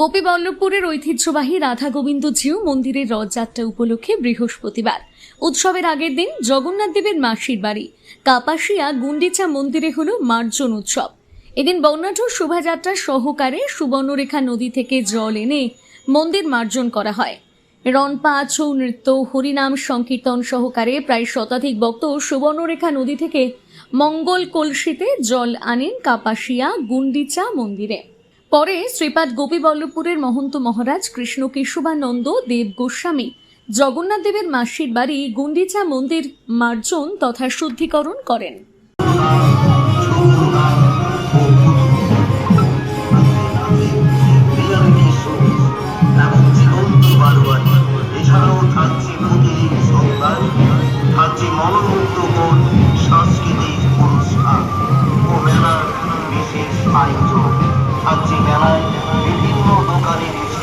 গোপীবল্লভপুরের ঐতিহ্যবাহী রাধা গোবিন্দ জিউ মন্দিরের রথযাত্রা উপলক্ষে বৃহস্পতিবার। উৎসবের আগের দিন জগন্নাথ দেবের মাসির বাড়ি। কাপাসিয়া গুন্ডিচা মন্দিরে হল মার্জন উৎসব। এদিন বর্ণাঢ্য শোভাযাত্রা সহকারে সুবর্ণরেখা নদী থেকে জল এনে মন্দির মার্জন করা হয়। রনপা ছৌ নৃত্য, হরিনাম সংকীর্তন সহকারে প্রায় শতাধিক ভক্ত সুবর্ণরেখা নদী থেকে মঙ্গল কলসিতে জল আনেন কাপাসিয়া গুন্ডিচা মন্দিরে। পরে শ্রীপাদ গোপীবল্লভপুরের মহন্ত মহারাজ কৃষ্ণ কেশবানন্দ দেব গোস্বামী, জগন্নাথ দেবের মাসির বাড়ি গুন্ডিচা মন্দির মার্জন তথা শুদ্ধিকরণ করেন। থাকছে মেলায় বিভিন্ন দোকানের